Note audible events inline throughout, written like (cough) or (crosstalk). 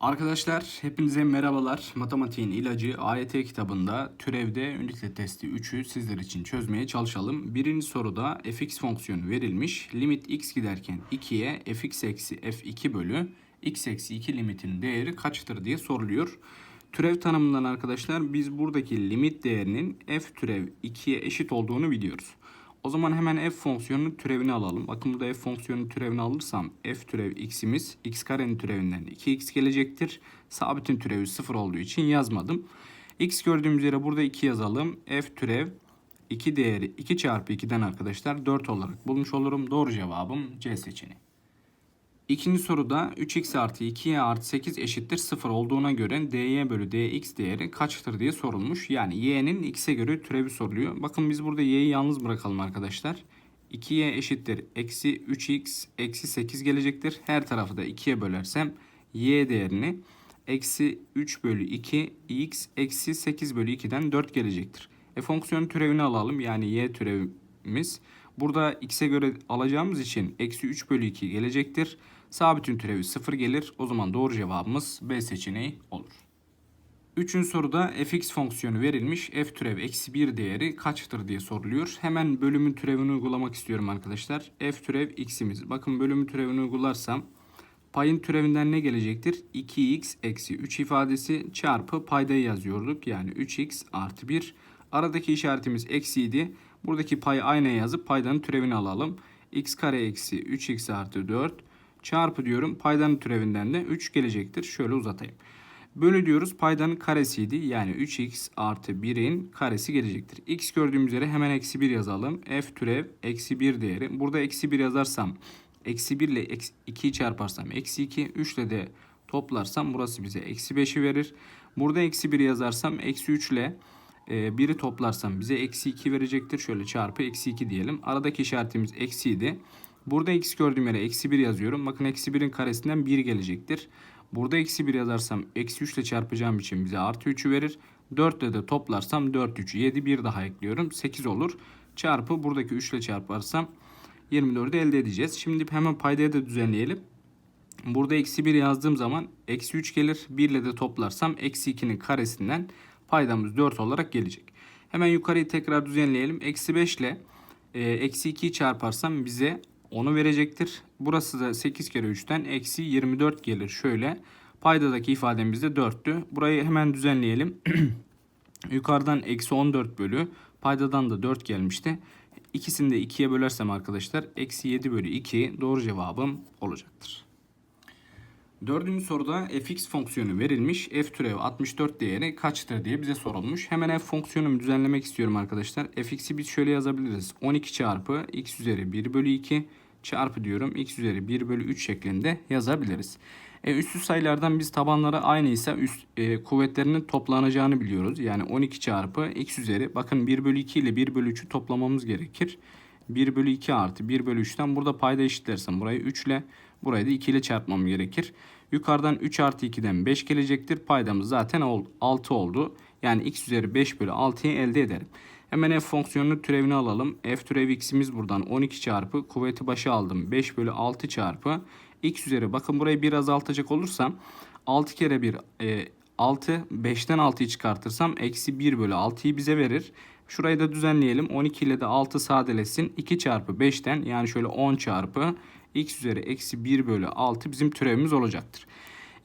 Arkadaşlar hepinize merhabalar. Matematiğin ilacı AYT kitabında türevde ünite testi 3'ü sizler için çözmeye çalışalım. Birinci soruda fx fonksiyonu verilmiş. Limit x giderken 2'ye fx eksi f2 bölü x eksi 2 limitinin değeri kaçtır diye soruluyor. Türev tanımından arkadaşlar biz buradaki limit değerinin f türev 2'ye eşit olduğunu biliyoruz. O zaman hemen f fonksiyonunun türevini alalım. Bakın burada f fonksiyonunun türevini alırsam f türev x'imiz x karenin türevinden 2x gelecektir. Sabitin türevi 0 olduğu için yazmadım. x gördüğümüz yere burada 2 yazalım. f türev 2 değeri 2 çarpı 2'den arkadaşlar 4 olarak bulmuş olurum. Doğru cevabım C seçeneği. İkinci soruda 3x artı 2y artı 8 eşittir 0 olduğuna göre dy bölü dx değeri kaçtır diye sorulmuş. Yani y'nin x'e göre türevi soruluyor. Bakın biz burada y'yi yalnız bırakalım arkadaşlar. 2y eşittir eksi 3x eksi 8 gelecektir. Her tarafı da 2'ye bölersem y değerini eksi 3 bölü 2 x eksi 8 bölü 2'den 4 gelecektir. E fonksiyonun türevini alalım. Yani y türevimiz. Burada x'e göre alacağımız için eksi 3 bölü 2 gelecektir. Sabitin türevi 0 gelir. O zaman doğru cevabımız B seçeneği olur. Üçüncü soruda fx fonksiyonu verilmiş. f türev eksi 1 değeri kaçtır diye soruluyor. Hemen bölümün türevini uygulamak istiyorum arkadaşlar. f türev x'imiz. Bakın bölümün türevini uygularsam payın türevinden ne gelecektir? 2x eksi 3 ifadesi çarpı paydayı yazıyorduk. Yani 3x artı 1. Aradaki işaretimiz eksiydi. Buradaki payı aynaya yazıp paydanın türevini alalım. x kare eksi 3x artı 4 çarpı diyorum paydanın türevinden de 3 gelecektir. Şöyle uzatayım. Bölü diyoruz paydanın karesiydi. Yani 3x artı 1'in karesi gelecektir. x gördüğümüz yere hemen eksi 1 yazalım. f türev eksi 1 değeri. Burada eksi 1 yazarsam eksi 1 ile 2'yi çarparsam eksi 2. 3 ile de toplarsam burası bize eksi 5'i verir. Burada eksi 1 yazarsam eksi 3 ile 1'i toplarsam bize eksi 2 verecektir. Şöyle çarpı eksi 2 diyelim. Aradaki işaretimiz eksiydi. Burada x gördüğüm yere eksi 1 yazıyorum. Bakın eksi 1'in karesinden 1 gelecektir. Burada eksi 1 yazarsam eksi 3 ile çarpacağım için bize artı 3'ü verir. 4 ile de toplarsam 4 3 7 1 daha ekliyorum. 8 olur. Çarpı buradaki 3 ile çarparsam 24'ü elde edeceğiz. Şimdi hemen paydaya da düzenleyelim. Burada eksi 1 yazdığım zaman eksi 3 gelir. 1 ile de toplarsam eksi 2'nin karesinden paydamız 4 olarak gelecek. Hemen yukarıyı tekrar düzenleyelim. Eksi 5 ile e, eksi 2'yi çarparsam bize onu verecektir. Burası da 8 kere 3'ten eksi 24 gelir. Şöyle paydadaki ifademiz de 4'tü. Burayı hemen düzenleyelim. (clears throat) Yukarıdan eksi 14 bölü paydadan da 4 gelmişti. İkisini de 2'ye bölersem arkadaşlar eksi 7 bölü 2 doğru cevabım olacaktır. Dördüncü soruda fx fonksiyonu verilmiş. f türev 64 değeri kaçtır diye bize sorulmuş. Hemen f fonksiyonumu düzenlemek istiyorum arkadaşlar. fx'i biz şöyle yazabiliriz. 12 çarpı x üzeri 1 bölü 2 çarpı diyorum x üzeri 1 bölü 3 şeklinde yazabiliriz. E, üstü sayılardan biz tabanları aynıysa üst e, kuvvetlerinin toplanacağını biliyoruz. Yani 12 çarpı x üzeri bakın 1 bölü 2 ile 1 bölü 3'ü toplamamız gerekir. 1 bölü 2 artı 1 bölü 3'ten burada payda eşitlersem burayı 3 ile burayı da 2 ile çarpmam gerekir. Yukarıdan 3 artı 2'den 5 gelecektir. Paydamız zaten 6 oldu. Yani x üzeri 5 bölü 6'yı elde ederim. Hemen f fonksiyonunun türevini alalım. f türev x'imiz buradan 12 çarpı kuvveti başa aldım. 5 bölü 6 çarpı x üzeri. Bakın burayı bir azaltacak olursam 6 kere 1 e, 6 5'ten 6'yı çıkartırsam eksi 1 bölü 6'yı bize verir. Şurayı da düzenleyelim. 12 ile de 6 sadeleşsin. 2 çarpı 5'ten yani şöyle 10 çarpı x üzeri eksi 1 bölü 6 bizim türevimiz olacaktır.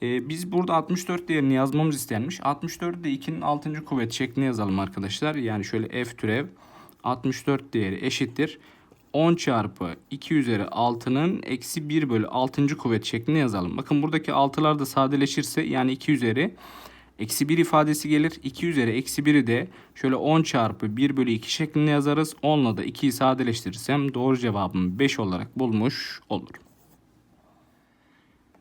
Ee, biz burada 64 değerini yazmamız istenmiş. 64'ü de 2'nin 6. kuvvet şeklinde yazalım arkadaşlar. Yani şöyle f türev 64 değeri eşittir. 10 çarpı 2 üzeri 6'nın eksi 1 bölü 6. kuvvet şeklinde yazalım. Bakın buradaki 6'lar da sadeleşirse yani 2 üzeri Eksi 1 ifadesi gelir. 2 üzeri eksi 1'i de şöyle 10 çarpı 1 bölü 2 şeklinde yazarız. 10 ile de 2'yi sadeleştirirsem doğru cevabımı 5 olarak bulmuş olurum.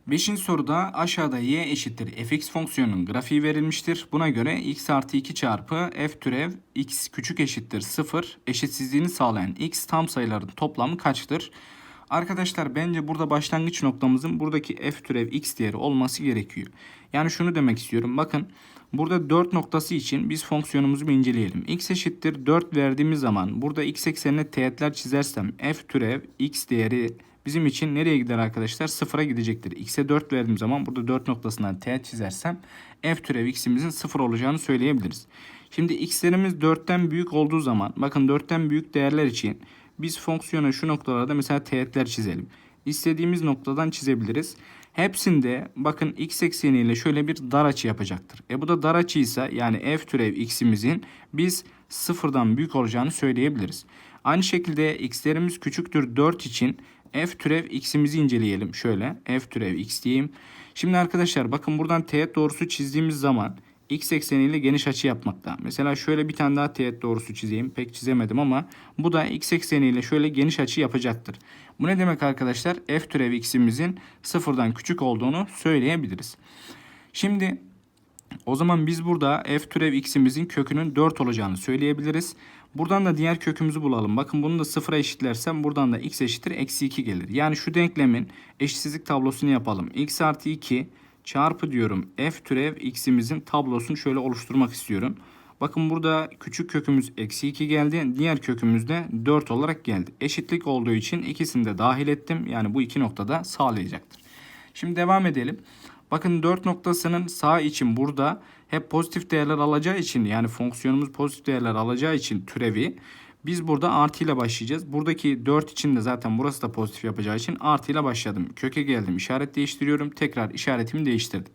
Beşinci soruda aşağıda y eşittir fx fonksiyonunun grafiği verilmiştir. Buna göre x artı 2 çarpı f türev x küçük eşittir 0 eşitsizliğini sağlayan x tam sayıların toplamı kaçtır? Arkadaşlar bence burada başlangıç noktamızın buradaki f türev x değeri olması gerekiyor. Yani şunu demek istiyorum. Bakın burada 4 noktası için biz fonksiyonumuzu bir inceleyelim. x eşittir 4 verdiğimiz zaman burada x eksenine teğetler çizersem f türev x değeri bizim için nereye gider arkadaşlar? Sıfıra gidecektir. X'e 4 verdiğim zaman burada 4 noktasından teğet çizersem f türev x'imizin sıfır olacağını söyleyebiliriz. Şimdi x'lerimiz 4'ten büyük olduğu zaman bakın 4'ten büyük değerler için biz fonksiyona şu noktalarda mesela teğetler çizelim. İstediğimiz noktadan çizebiliriz. Hepsinde bakın x ekseniyle şöyle bir dar açı yapacaktır. E bu da dar açıysa yani f türev x'imizin biz sıfırdan büyük olacağını söyleyebiliriz. Aynı şekilde x'lerimiz küçüktür 4 için f türev x'imizi inceleyelim. Şöyle f türev x diyeyim. Şimdi arkadaşlar bakın buradan teğet doğrusu çizdiğimiz zaman x ekseniyle geniş açı yapmakta. Mesela şöyle bir tane daha teğet doğrusu çizeyim. Pek çizemedim ama bu da x ekseniyle şöyle geniş açı yapacaktır. Bu ne demek arkadaşlar? f türev x'imizin sıfırdan küçük olduğunu söyleyebiliriz. Şimdi o zaman biz burada f türev x'imizin kökünün 4 olacağını söyleyebiliriz. Buradan da diğer kökümüzü bulalım. Bakın bunu da sıfıra eşitlersem buradan da x eşittir eksi 2 gelir. Yani şu denklemin eşitsizlik tablosunu yapalım. x artı 2 çarpı diyorum f türev x'imizin tablosunu şöyle oluşturmak istiyorum. Bakın burada küçük kökümüz eksi 2 geldi. Diğer kökümüz de 4 olarak geldi. Eşitlik olduğu için ikisini de dahil ettim. Yani bu iki noktada sağlayacaktır. Şimdi devam edelim. Bakın 4 noktasının sağ için burada hep pozitif değerler alacağı için yani fonksiyonumuz pozitif değerler alacağı için türevi biz burada artı ile başlayacağız. Buradaki 4 için de zaten burası da pozitif yapacağı için artı ile başladım. Köke geldim işaret değiştiriyorum. Tekrar işaretimi değiştirdim.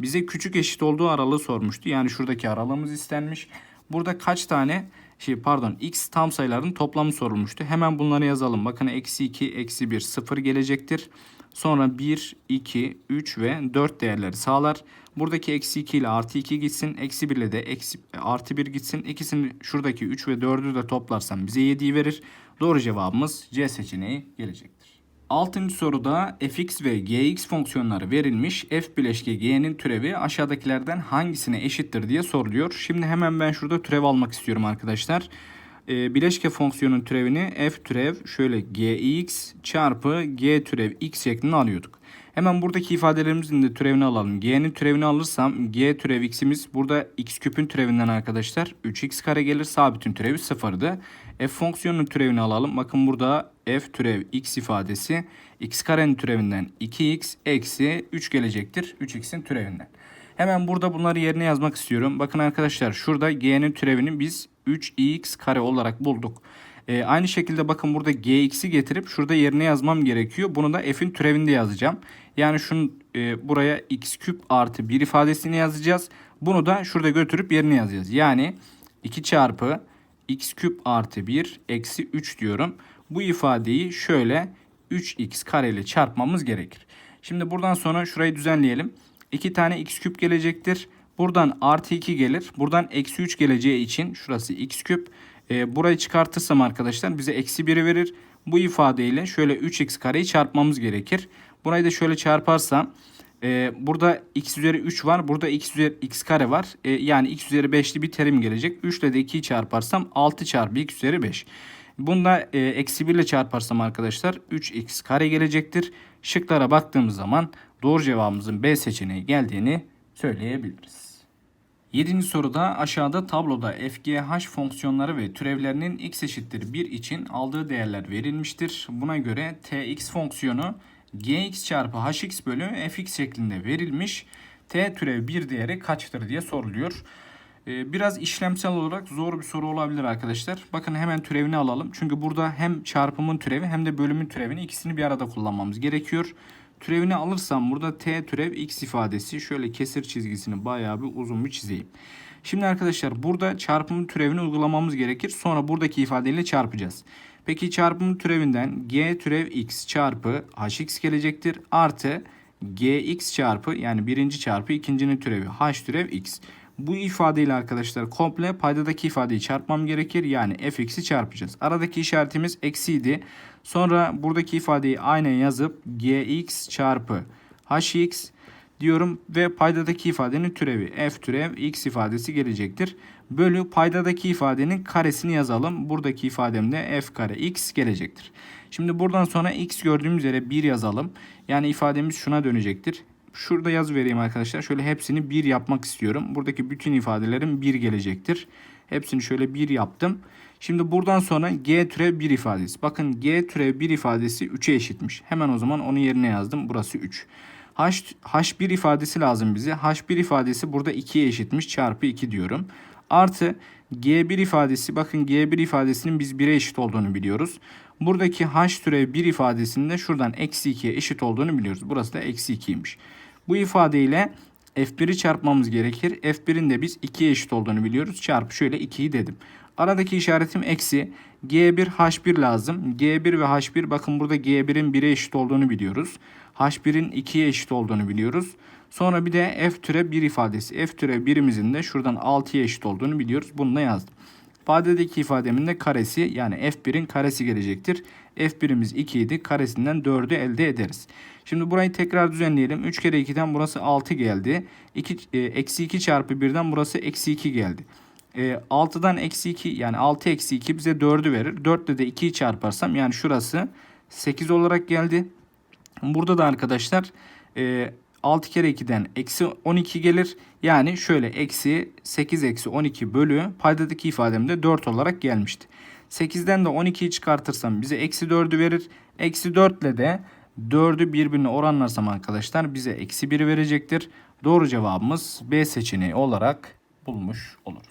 Bize küçük eşit olduğu aralığı sormuştu. Yani şuradaki aralığımız istenmiş. Burada kaç tane şey pardon x tam sayıların toplamı sorulmuştu. Hemen bunları yazalım. Bakın eksi 2, eksi 1, 0 gelecektir. Sonra 1, 2, 3 ve 4 değerleri sağlar. Buradaki eksi 2 ile artı 2 gitsin. Eksi 1 ile de eksi, artı 1 gitsin. İkisini şuradaki 3 ve 4'ü de toplarsam bize 7'yi verir. Doğru cevabımız C seçeneği gelecektir. Altıncı soruda fx ve gx fonksiyonları verilmiş. f bileşke g'nin türevi aşağıdakilerden hangisine eşittir diye soruluyor. Şimdi hemen ben şurada türev almak istiyorum arkadaşlar. Ee, bileşke fonksiyonun türevini f türev şöyle gx çarpı g türev x şeklinde alıyorduk. Hemen buradaki ifadelerimizin de türevini alalım. G'nin türevini alırsam g türev x'imiz burada x küpün türevinden arkadaşlar 3x kare gelir. Sabitin türevi sıfırdı. F fonksiyonunun türevini alalım. Bakın burada f türev x ifadesi x karenin türevinden 2x eksi 3 gelecektir. 3x'in türevinden. Hemen burada bunları yerine yazmak istiyorum. Bakın arkadaşlar şurada g'nin türevini biz 3x kare olarak bulduk. Ee, aynı şekilde bakın burada gx'i getirip şurada yerine yazmam gerekiyor. Bunu da f'in türevinde yazacağım. Yani şunu e, buraya x küp artı 1 ifadesini yazacağız. Bunu da şurada götürüp yerine yazacağız. Yani 2 çarpı x küp artı 1 eksi 3 diyorum. Bu ifadeyi şöyle 3x kare ile çarpmamız gerekir. Şimdi buradan sonra şurayı düzenleyelim. 2 tane x küp gelecektir. Buradan artı 2 gelir. Buradan eksi 3 geleceği için şurası x küp. E, burayı çıkartırsam arkadaşlar bize eksi 1'i verir. Bu ifadeyle şöyle 3x kareyi çarpmamız gerekir. Burayı da şöyle çarparsam e, burada x üzeri 3 var. Burada x üzeri x kare var. E, yani x üzeri 5'li bir terim gelecek. 3 ile de 2'yi çarparsam 6 çarpı x üzeri 5. Bunda e, eksi 1 ile çarparsam arkadaşlar 3x kare gelecektir. Şıklara baktığımız zaman doğru cevabımızın B seçeneği geldiğini söyleyebiliriz. 7. soruda aşağıda tabloda FGH fonksiyonları ve türevlerinin x eşittir 1 için aldığı değerler verilmiştir. Buna göre tx fonksiyonu gx çarpı hx bölü fx şeklinde verilmiş. t türev 1 değeri kaçtır diye soruluyor. Ee, biraz işlemsel olarak zor bir soru olabilir arkadaşlar. Bakın hemen türevini alalım. Çünkü burada hem çarpımın türevi hem de bölümün türevini ikisini bir arada kullanmamız gerekiyor. Türevini alırsam burada t türev x ifadesi şöyle kesir çizgisini bayağı bir uzun bir çizeyim. Şimdi arkadaşlar burada çarpımın türevini uygulamamız gerekir. Sonra buradaki ifadeyle çarpacağız. Peki çarpımın türevinden g türev x çarpı hx gelecektir. Artı gx çarpı yani birinci çarpı ikincinin türevi h türev x. Bu ifadeyle arkadaşlar komple paydadaki ifadeyi çarpmam gerekir. Yani fx'i çarpacağız. Aradaki işaretimiz eksiydi. Sonra buradaki ifadeyi aynen yazıp gx çarpı hx diyorum ve paydadaki ifadenin türevi f türev x ifadesi gelecektir. Bölü paydadaki ifadenin karesini yazalım. Buradaki ifademde f kare x gelecektir. Şimdi buradan sonra x gördüğümüz yere 1 yazalım. Yani ifademiz şuna dönecektir. şurada yaz vereyim arkadaşlar. Şöyle hepsini 1 yapmak istiyorum. Buradaki bütün ifadelerim 1 gelecektir. Hepsini şöyle 1 yaptım. Şimdi buradan sonra g türev 1 ifadesi. Bakın g türev 1 ifadesi 3'e eşitmiş. Hemen o zaman onu yerine yazdım. Burası 3. H, H1 ifadesi lazım bize. H1 ifadesi burada 2'ye eşitmiş. Çarpı 2 diyorum. Artı G1 ifadesi bakın G1 ifadesinin biz 1'e eşit olduğunu biliyoruz. Buradaki H türev 1 ifadesinde şuradan eksi 2'ye eşit olduğunu biliyoruz. Burası da eksi 2'ymiş. Bu ifadeyle F1'i çarpmamız gerekir. F1'in de biz 2'ye eşit olduğunu biliyoruz. Çarpı şöyle 2'yi dedim. Aradaki işaretim eksi. G1 H1 lazım. G1 ve H1 bakın burada G1'in 1'e eşit olduğunu biliyoruz. H1'in 2'ye eşit olduğunu biliyoruz. Sonra bir de F türe 1 ifadesi. F türe 1'imizin de şuradan 6'ya eşit olduğunu biliyoruz. Bunu da yazdım. İfadedeki ifademin de karesi yani F1'in karesi gelecektir. F1'imiz 2 idi. Karesinden 4'ü elde ederiz. Şimdi burayı tekrar düzenleyelim. 3 kere 2'den burası 6 geldi. 2, e, eksi 2 çarpı 1'den burası eksi 2 geldi. E, 6'dan eksi 2 yani 6 eksi 2 bize 4'ü verir. 4 ile de 2'yi çarparsam yani şurası 8 olarak geldi. Burada da arkadaşlar e, 6 kere 2'den eksi 12 gelir. Yani şöyle eksi 8 eksi 12 bölü paydadaki ifademde 4 olarak gelmişti. 8'den de 12'yi çıkartırsam bize eksi 4'ü verir. Eksi 4 ile de 4'ü birbirine oranlarsam arkadaşlar bize eksi 1 verecektir. Doğru cevabımız B seçeneği olarak bulmuş oluruz.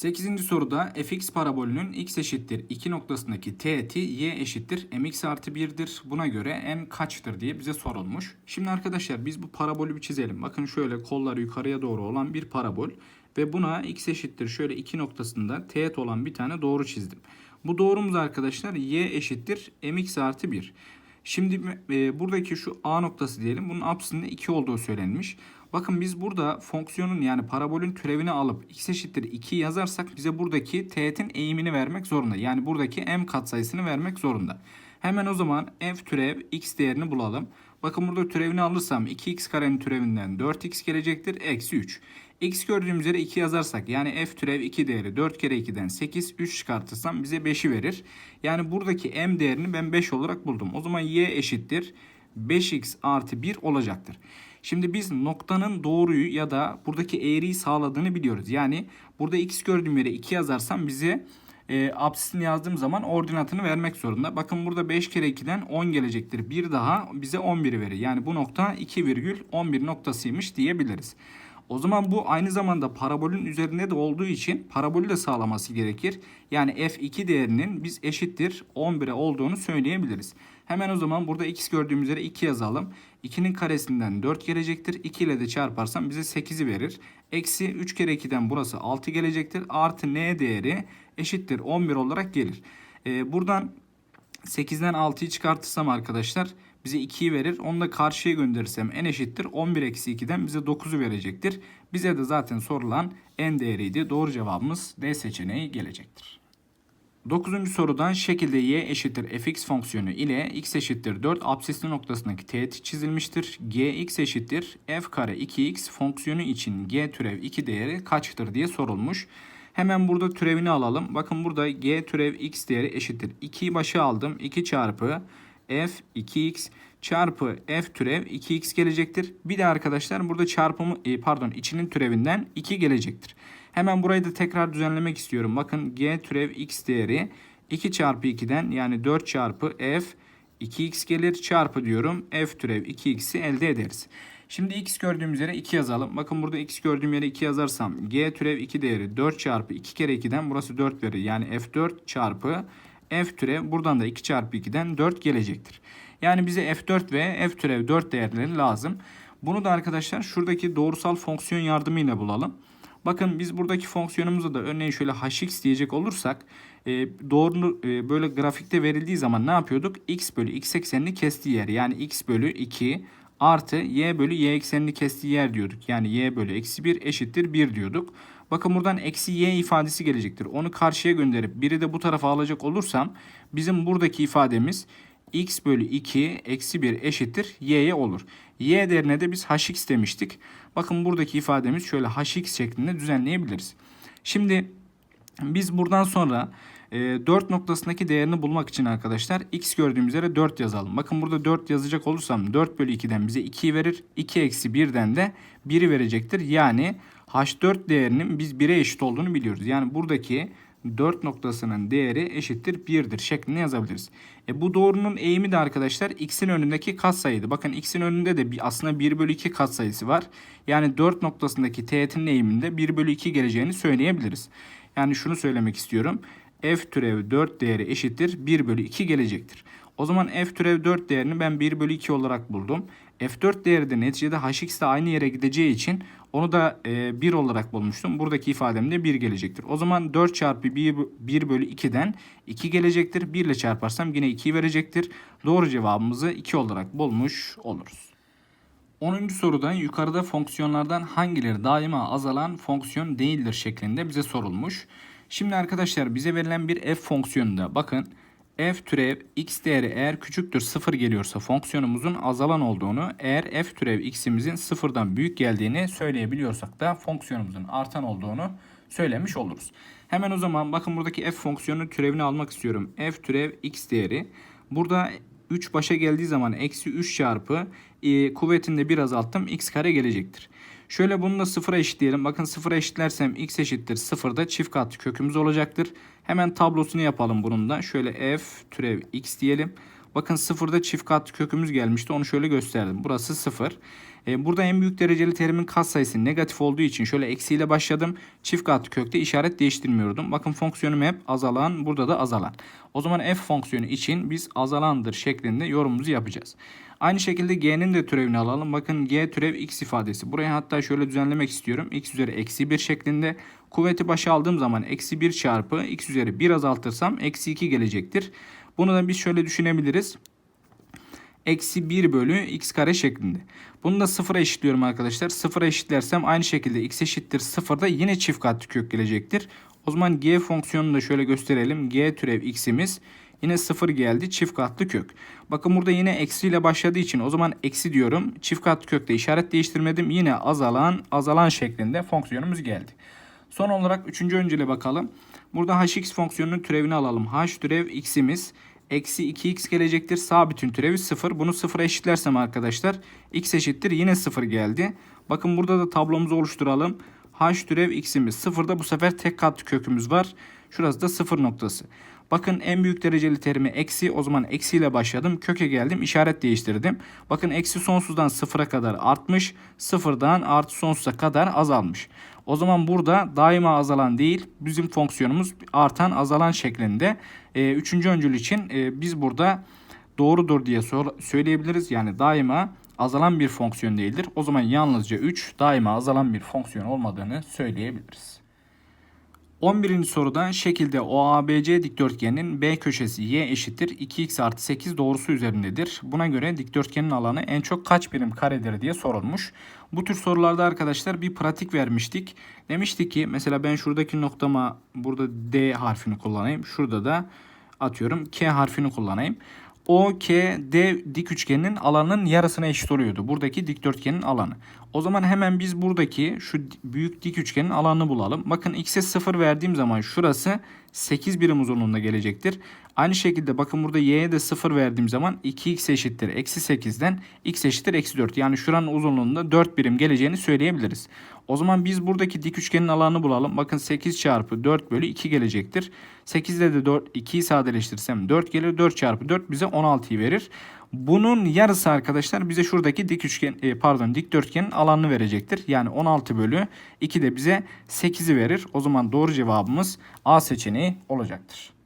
8. soruda fx parabolünün x eşittir 2 noktasındaki teğeti y eşittir mx artı 1'dir. Buna göre n kaçtır diye bize sorulmuş. Şimdi arkadaşlar biz bu parabolü bir çizelim. Bakın şöyle kolları yukarıya doğru olan bir parabol. Ve buna x eşittir şöyle 2 noktasında teğet olan bir tane doğru çizdim. Bu doğrumuz arkadaşlar y eşittir mx artı 1. Şimdi e, buradaki şu A noktası diyelim. Bunun apsisinde 2 olduğu söylenmiş. Bakın biz burada fonksiyonun yani parabolün türevini alıp x eşittir 2 yazarsak bize buradaki teğetin eğimini vermek zorunda. Yani buradaki m katsayısını vermek zorunda. Hemen o zaman f türev x değerini bulalım. Bakın burada türevini alırsam 2x karenin türevinden 4x gelecektir. Eksi 3. x gördüğümüz yere 2 yazarsak yani f türev 2 değeri 4 kere 2'den 8 3 çıkartırsam bize 5'i verir. Yani buradaki m değerini ben 5 olarak buldum. O zaman y eşittir 5x artı 1 olacaktır. Şimdi biz noktanın doğruyu ya da buradaki eğriyi sağladığını biliyoruz. Yani burada x gördüğüm yere 2 yazarsam bize e, absisini yazdığım zaman ordinatını vermek zorunda. Bakın burada 5 kere 2'den 10 gelecektir. Bir daha bize 11 verir. Yani bu nokta 2,11 noktasıymış diyebiliriz. O zaman bu aynı zamanda parabolün üzerinde de olduğu için parabolü de sağlaması gerekir. Yani f2 değerinin biz eşittir 11'e olduğunu söyleyebiliriz. Hemen o zaman burada x gördüğümüz yere 2 yazalım. 2'nin karesinden 4 gelecektir. 2 ile de çarparsam bize 8'i verir. Eksi 3 kere 2'den burası 6 gelecektir. Artı n değeri eşittir 11 olarak gelir. Ee, buradan 8'den 6'yı çıkartırsam arkadaşlar bize 2'yi verir. Onu da karşıya gönderirsem n eşittir. 11 eksi 2'den bize 9'u verecektir. Bize de zaten sorulan n değeriydi. Doğru cevabımız D seçeneği gelecektir. 9. sorudan şekilde y eşittir fx fonksiyonu ile x eşittir 4 absisli noktasındaki teğet çizilmiştir. gx eşittir f kare 2x fonksiyonu için g türev 2 değeri kaçtır diye sorulmuş. Hemen burada türevini alalım. Bakın burada g türev x değeri eşittir. 2'yi başa aldım. 2 çarpı f 2x çarpı f türev 2x gelecektir. Bir de arkadaşlar burada çarpımı e, pardon içinin türevinden 2 gelecektir. Hemen burayı da tekrar düzenlemek istiyorum. Bakın g türev x değeri 2 çarpı 2'den yani 4 çarpı f 2x gelir çarpı diyorum f türev 2x'i elde ederiz. Şimdi x gördüğümüz yere 2 yazalım. Bakın burada x gördüğüm yere 2 yazarsam g türev 2 değeri 4 çarpı 2 kere 2'den burası 4 verir. Yani f4 çarpı f türev buradan da 2 çarpı 2'den 4 gelecektir. Yani bize f4 ve f türev 4 değerleri lazım. Bunu da arkadaşlar şuradaki doğrusal fonksiyon yardımıyla bulalım. Bakın biz buradaki fonksiyonumuza da örneğin şöyle hx diyecek olursak e, doğru e, böyle grafikte verildiği zaman ne yapıyorduk? x bölü x eksenini kestiği yer yani x bölü 2 artı y bölü y eksenini kestiği yer diyorduk. Yani y bölü eksi 1 eşittir 1 diyorduk. Bakın buradan eksi y ifadesi gelecektir. Onu karşıya gönderip biri de bu tarafa alacak olursam bizim buradaki ifademiz x bölü 2 eksi 1 eşittir y'ye olur. y değerine de biz hx demiştik. Bakın buradaki ifademiz şöyle hx şeklinde düzenleyebiliriz. Şimdi biz buradan sonra E, 4 noktasındaki değerini bulmak için arkadaşlar x gördüğümüz yere 4 yazalım. Bakın burada 4 yazacak olursam 4 bölü 2'den bize 2'yi verir. 2 eksi 1'den de 1'i verecektir. Yani h4 değerinin biz 1'e eşit olduğunu biliyoruz. Yani buradaki 4 noktasının değeri eşittir 1'dir şeklinde yazabiliriz. E bu doğrunun eğimi de arkadaşlar x'in önündeki katsayıydı. Bakın x'in önünde de bir, aslında 1 bölü 2 katsayısı var. Yani 4 noktasındaki teğetin eğiminde 1 bölü 2 geleceğini söyleyebiliriz. Yani şunu söylemek istiyorum. f türev 4 değeri eşittir 1 bölü 2 gelecektir. O zaman f türev 4 değerini ben 1 bölü 2 olarak buldum. f4 değeri de neticede hx ile aynı yere gideceği için onu da e, 1 olarak bulmuştum. Buradaki ifademde 1 gelecektir. O zaman 4 çarpı 1, 1 bölü 2'den 2 gelecektir. 1 ile çarparsam yine 2'yi verecektir. Doğru cevabımızı 2 olarak bulmuş oluruz. 10. soruda yukarıda fonksiyonlardan hangileri daima azalan fonksiyon değildir şeklinde bize sorulmuş. Şimdi arkadaşlar bize verilen bir f fonksiyonunda bakın f türev x değeri eğer küçüktür 0 geliyorsa fonksiyonumuzun azalan olduğunu eğer f türev x'imizin sıfırdan büyük geldiğini söyleyebiliyorsak da fonksiyonumuzun artan olduğunu söylemiş oluruz. Hemen o zaman bakın buradaki f fonksiyonunun türevini almak istiyorum. f türev x değeri burada 3 başa geldiği zaman eksi 3 çarpı e, kuvvetini de bir azalttım x kare gelecektir. Şöyle bunu da sıfıra eşitleyelim. Bakın sıfıra eşitlersem x eşittir sıfırda çift katlı kökümüz olacaktır. Hemen tablosunu yapalım bunun da. Şöyle f türev x diyelim. Bakın sıfırda çift katlı kökümüz gelmişti. Onu şöyle gösterdim. Burası sıfır. E, burada en büyük dereceli terimin katsayısı negatif olduğu için şöyle eksiyle başladım. Çift katlı kökte işaret değiştirmiyordum. Bakın fonksiyonum hep azalan. Burada da azalan. O zaman f fonksiyonu için biz azalandır şeklinde yorumumuzu yapacağız. Aynı şekilde g'nin de türevini alalım. Bakın g türev x ifadesi. Buraya hatta şöyle düzenlemek istiyorum. x üzeri eksi 1 şeklinde. Kuvveti başa aldığım zaman eksi 1 çarpı x üzeri 1 azaltırsam eksi 2 gelecektir. Bunu da biz şöyle düşünebiliriz. Eksi 1 bölü x kare şeklinde. Bunu da sıfıra eşitliyorum arkadaşlar. Sıfıra eşitlersem aynı şekilde x eşittir sıfırda yine çift katlı kök gelecektir. O zaman g fonksiyonunu da şöyle gösterelim. g türev x'imiz Yine 0 geldi çift katlı kök. Bakın burada yine eksiyle başladığı için o zaman eksi diyorum. Çift katlı kökte işaret değiştirmedim. Yine azalan azalan şeklinde fonksiyonumuz geldi. Son olarak üçüncü öncele bakalım. Burada hx fonksiyonunun türevini alalım. h türev x'imiz eksi 2x gelecektir. Sabitin türevi 0. Bunu 0'a eşitlersem arkadaşlar x eşittir yine 0 geldi. Bakın burada da tablomuzu oluşturalım. h türev x'imiz 0'da bu sefer tek katlı kökümüz var. Şurası da 0 noktası. Bakın en büyük dereceli terimi eksi. O zaman eksiyle başladım. Köke geldim. işaret değiştirdim. Bakın eksi sonsuzdan sıfıra kadar artmış. Sıfırdan artı sonsuza kadar azalmış. O zaman burada daima azalan değil. Bizim fonksiyonumuz artan azalan şeklinde. Ee, üçüncü öncül için e, biz burada doğrudur diye söyleyebiliriz. Yani daima azalan bir fonksiyon değildir. O zaman yalnızca 3 daima azalan bir fonksiyon olmadığını söyleyebiliriz. 11. soruda şekilde OABC dikdörtgeninin B köşesi y eşittir 2x artı 8 doğrusu üzerindedir. Buna göre dikdörtgenin alanı en çok kaç birim karedir diye sorulmuş. Bu tür sorularda arkadaşlar bir pratik vermiştik. Demiştik ki mesela ben şuradaki noktama burada D harfini kullanayım. Şurada da atıyorum K harfini kullanayım. OKD dik üçgeninin alanının yarısına eşit oluyordu. Buradaki dikdörtgenin alanı. O zaman hemen biz buradaki şu büyük dik üçgenin alanını bulalım. Bakın x'e 0 verdiğim zaman şurası 8 birim uzunluğunda gelecektir. Aynı şekilde bakın burada y'ye de 0 verdiğim zaman 2x eşittir. Eksi 8'den x eşittir eksi 4. Yani şuranın uzunluğunda 4 birim geleceğini söyleyebiliriz. O zaman biz buradaki dik üçgenin alanını bulalım. Bakın 8 çarpı 4 bölü 2 gelecektir. 8'de de 4, 2'yi sadeleştirsem 4 gelir. 4 çarpı 4 bize 16'yı verir. Bunun yarısı arkadaşlar bize şuradaki dik üçgen e, pardon dikdörtgenin alanını verecektir. Yani 16 bölü 2 de bize 8'i verir. O zaman doğru cevabımız A seçeneği olacaktır.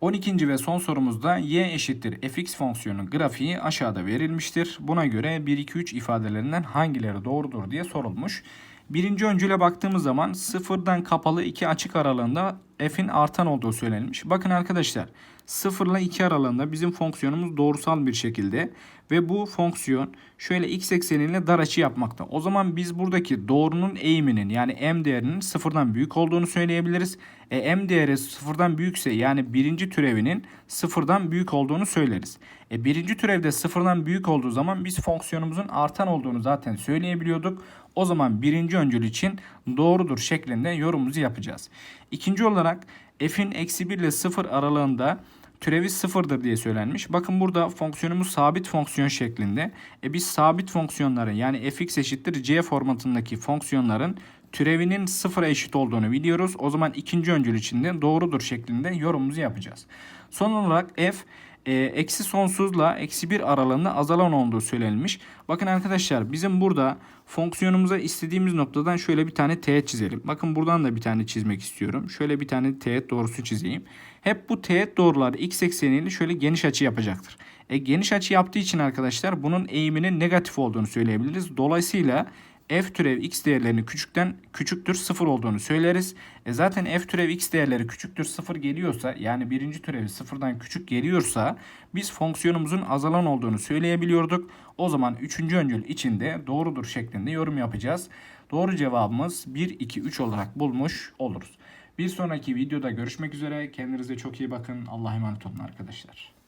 12. ve son sorumuzda y eşittir fx fonksiyonu grafiği aşağıda verilmiştir. Buna göre 1, 2, 3 ifadelerinden hangileri doğrudur diye sorulmuş. Birinci öncüle baktığımız zaman sıfırdan kapalı iki açık aralığında f'in artan olduğu söylenmiş. Bakın arkadaşlar 0 ile 2 aralığında bizim fonksiyonumuz doğrusal bir şekilde ve bu fonksiyon şöyle x ekseniyle dar açı yapmakta. O zaman biz buradaki doğrunun eğiminin yani m değerinin sıfırdan büyük olduğunu söyleyebiliriz. E, m değeri sıfırdan büyükse yani birinci türevinin sıfırdan büyük olduğunu söyleriz. E, birinci türevde sıfırdan büyük olduğu zaman biz fonksiyonumuzun artan olduğunu zaten söyleyebiliyorduk. O zaman birinci öncül için doğrudur şeklinde yorumumuzu yapacağız. İkinci olarak f'in eksi 1 ile 0 aralığında türevi sıfırdır diye söylenmiş. Bakın burada fonksiyonumuz sabit fonksiyon şeklinde. E biz sabit fonksiyonların yani fx eşittir c formatındaki fonksiyonların türevinin sıfıra eşit olduğunu biliyoruz. O zaman ikinci öncül içinde doğrudur şeklinde yorumumuzu yapacağız. Son olarak f eksi sonsuzla eksi 1 aralığında azalan olduğu söylenmiş. Bakın arkadaşlar bizim burada fonksiyonumuza istediğimiz noktadan şöyle bir tane teğet çizelim. Bakın buradan da bir tane çizmek istiyorum. Şöyle bir tane teğet doğrusu çizeyim. Hep bu teğet doğrular x ekseniyle şöyle geniş açı yapacaktır. E, geniş açı yaptığı için arkadaşlar bunun eğiminin negatif olduğunu söyleyebiliriz. Dolayısıyla f türev x değerlerinin küçükten küçüktür sıfır olduğunu söyleriz. E zaten f türev x değerleri küçüktür sıfır geliyorsa yani birinci türevi sıfırdan küçük geliyorsa biz fonksiyonumuzun azalan olduğunu söyleyebiliyorduk. O zaman üçüncü öncül içinde doğrudur şeklinde yorum yapacağız. Doğru cevabımız 1, 2, 3 olarak bulmuş oluruz. Bir sonraki videoda görüşmek üzere. Kendinize çok iyi bakın. Allah'a emanet olun arkadaşlar.